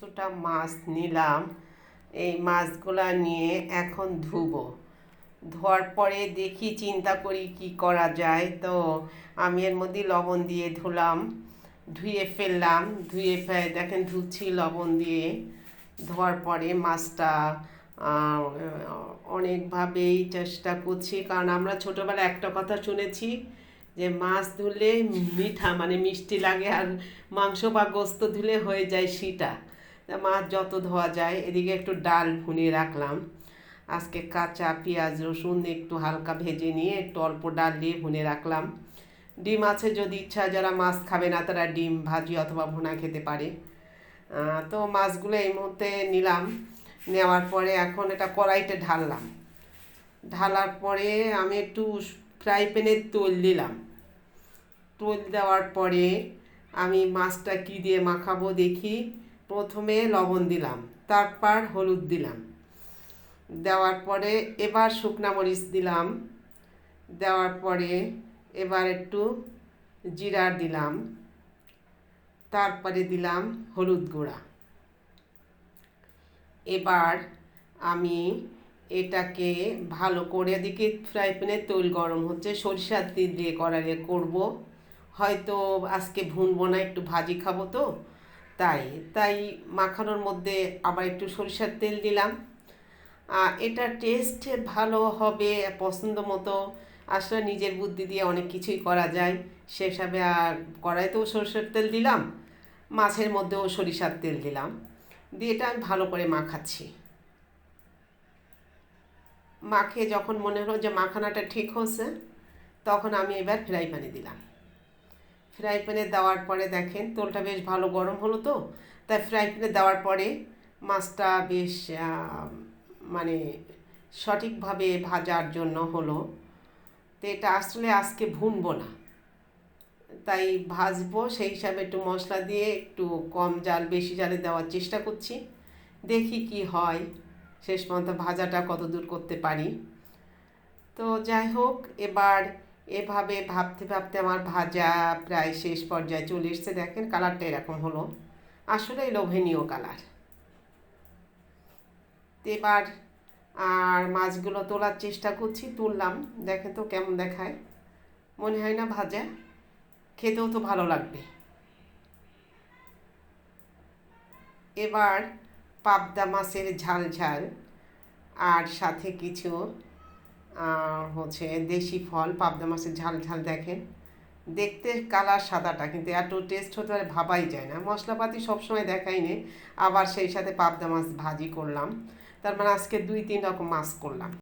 কিছুটা মাছ নিলাম। এই মাছগুলা নিয়ে এখন ধুবো। ধোয়ার পরে দেখি চিন্তা করি কি করা যায়। তো আমি এর মধ্যে লবণ দিয়ে ধুলাম, ধুয়ে ফেললাম। ধুয়ে ফেলে দেখেন ধুচ্ছি লবণ দিয়ে। ধোয়ার পরে মাছটা অনেকভাবেই চেষ্টা করছি। কারণ আমরা ছোটোবেলায় একটা কথা শুনেছি যে, মাছ ধুলে মিঠা মানে মিষ্টি লাগে আর মাংস বা গোস্ত ধুলে হয়ে যায় সিটা। মাছ যত ধোয়া যায়, এদিকে একটু ডাল ভুনিয়ে রাখলাম। আজকে কাঁচা পেঁয়াজ, রসুন একটু হালকা ভেজে নিয়ে একটু অল্প ডাল দিয়ে ভুনে রাখলাম। ডিম আছে যদি ইচ্ছা, যারা মাছ খাবে না, তারা ডিম, ভাজি অথবা ভুনা খেতে পারে। তো মাছগুলো এই মুহূর্তে নিলাম। নেওয়ার পরে এখন এটা কড়াইতে ঢাললাম। ঢালার পরে আমি একটু ফ্রাই প্যানে তেল দিলাম। তেল দেওয়ার পরে আমি মাছটা কি দিয়ে মাখাবো দেখি। প্রথমে লবণ দিলাম, তারপর হলুদ দিলাম। দেওয়ার পরে এবার শুকনা মরিচ দিলাম। দেওয়ার পরে এবার একটু জিরা দিলাম। তারপরে দিলাম হলুদ গুঁড়া। এবার আমি এটাকে ভালো করে এদিকে ফ্রাই প্যানে তেল গরম হচ্ছে, সরিষার তেল দিয়ে কড়াইয়ে করব। হয়তো আজকে ভুনবো না, একটু ভাজি খাব তো। তাই তাই মাখানোর মধ্যে আবার একটু সরিষার তেল দিলাম। এটা টেস্ট ভালো হবে, পছন্দ মতো। আসলে নিজের বুদ্ধি দিয়ে অনেক কিছুই করা যায়। সে হিসাবে আর কড়াইতেও সরিষার তেল দিলাম, মাছের মধ্যেও সরিষার তেল দিলাম। দিয়ে এটা আমি ভালো করে মাখাচ্ছি। মাখে যখন মনে হলো যে মাখানাটা ঠিক হচ্ছে তখন আমি এবার ফ্রাই প্যানে দিলাম। ফ্রাই প্যানে দেওয়ার পরে দেখেন তেলটা বেশ ভালো গরম হলো তো। তাই ফ্রাই প্যানে দেওয়ার পরে মাছটা বেশ মানে সঠিকভাবে ভাজার জন্য হলো। তো এটা আসলে আজকে ভুনবো না। তাই ভাজবো, সেই হিসাবে একটু মশলা দিয়ে একটু কম জাল, বেশি জালে দেওয়ার চেষ্টা করছি। দেখি কি হয়। শেষ পর্যন্ত ভাজাটা কত দূর করতে পারি। তো যাই হোক, এবার এভাবে ভাবতে ভাবতে আমার ভাজা প্রায় শেষ পর্যায়ে চলে এসছে। দেখেন কালারটা এরকম হলো। আসলে লোভনীয় কালার। এবার আর মাছগুলো তোলার চেষ্টা করছি, তুললাম। দেখে তো কেমন দেখায়। মনে হয় না ভাজা। খেতেও তো ভালো লাগবে। এবার পাবদা মাছের ঝাল ঝাল। আর সাথে কিছু হচ্ছে দেশি ফল, পাবদা মাছের ঝাল ঝাল দেখেন। দেখতে কালার সাদাটা, কিন্তু এত টেস্ট হতে পারে ভাবাই যায় না। মশলাপাতি সবসময় দেখাই নেই আবার সেই সাথে পাবদা মাছ ভাজি করলাম। তার মানে আজকে দুই, তিন রকম মাছ করলাম।